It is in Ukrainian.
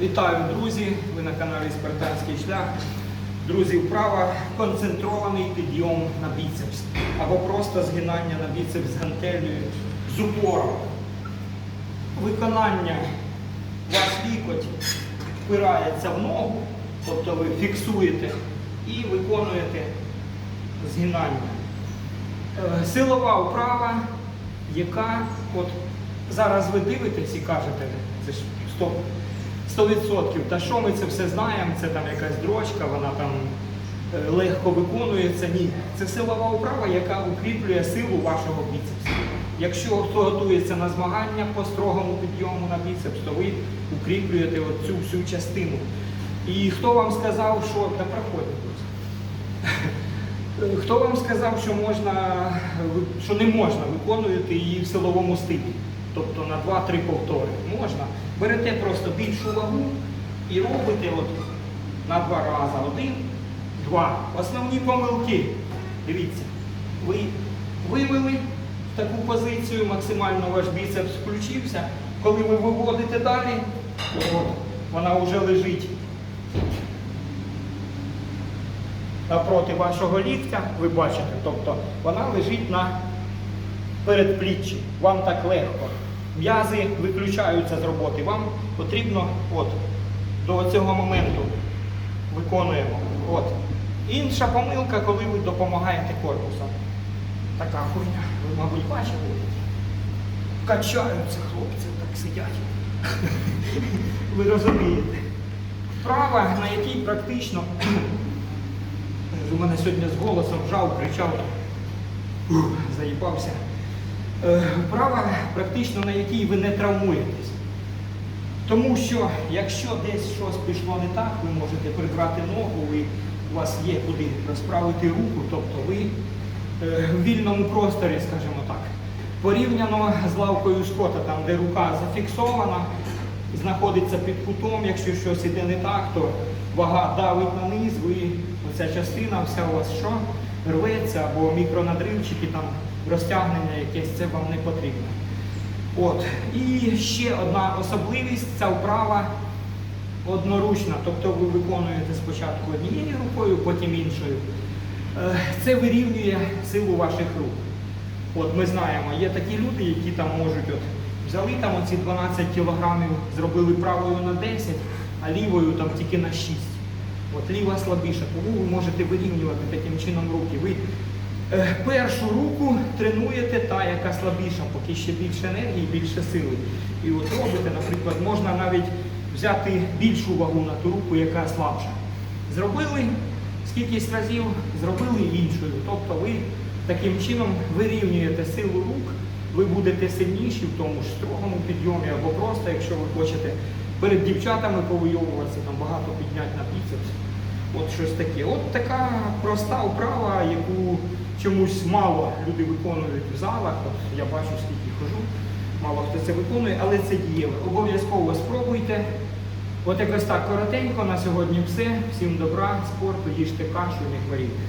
Вітаю, друзі! Ви на каналі Спартанський шлях. Друзі, вправа концентрований підйом на біцепс або просто згинання на біцепс гантелею з упором. Виконання ваш лікоть впирається в ногу, тобто ви фіксуєте і виконуєте згинання. Е, Силова вправа, яка от зараз ви дивитесь і кажете, це ж стоп. 100%. Та що ми це все знаємо? Це там якась дрочка, вона там е, легко виконується. Ні, це силова вправа, яка укріплює силу вашого біцепсу. Якщо хто готується на змагання по строгому підйому на біцепс, то ви укріплюєте цю всю частину. І хто вам сказав, що та проходить. Хто вам сказав, що можна, що не можна виконувати її в силовому стилі? Тобто на 2-3 повтори. Можна. Берете просто більшу вагу і робите от на два рази. Один, два. Основні помилки. Дивіться, ви вивели таку позицію, максимально ваш біцепс включився. Коли ви виводите далі, от, вона вже лежить напроти вашого ліктя, ви бачите, тобто вона лежить на передпліччі. Вам так легко. М'язи виключаються з роботи. Вам потрібно от, до цього моменту виконуємо. От. Інша помилка, коли ви допомагаєте корпусом. Така хуйня, ви, мабуть, бачили. Качаються хлопці, так сидять. Ви розумієте. Вправа, на якій практично у мене сьогодні з голосом жав, кричав, ух, заїбався. Е, Вправа, практично на якій ви не травмуєтесь. Тому що якщо десь щось пішло не так, ви можете прибрати ногу, ви, у вас є куди розправити руку, тобто ви е, в вільному просторі, скажімо так. Порівняно з лавкою скота, там де рука зафіксована, знаходиться під кутом, якщо щось іде не так, то вага давить на низ, ви, оця частина вся у вас що? Рветься або мікронадривчики, там розтягнення якесь, це вам не потрібно. От. І ще одна особливість, ця вправа одноручна, тобто ви виконуєте спочатку однією рукою, потім іншою. Е, Це вирівнює силу ваших рук. От ми знаємо, є такі люди, які там можуть от взяли там оці 12 кілограмів, зробили правою на 10, а лівою там тільки на 6. От ліва слабіша, тому ви можете вирівнювати таким чином руки. Ви е, першу руку тренуєте та, яка слабіша, поки ще більше енергії, більше сили. І от робите, наприклад, можна навіть взяти більшу вагу на ту руку, яка слабша. Зробили скількись разів, зробили іншою. Тобто ви таким чином вирівнюєте силу рук, ви будете сильніші в тому ж строгому підйомі, або просто, якщо ви хочете перед дівчатами повийовуватися, там багато підняти на біцепс. От щось таке. От така проста вправа, яку чомусь мало люди виконують в залах. От я бачу, скільки хожу, мало хто це виконує, але це дієво. Обов'язково спробуйте. От якось так коротенько на сьогодні все. Всім добра, спорту, їжте кашу, не хворійте.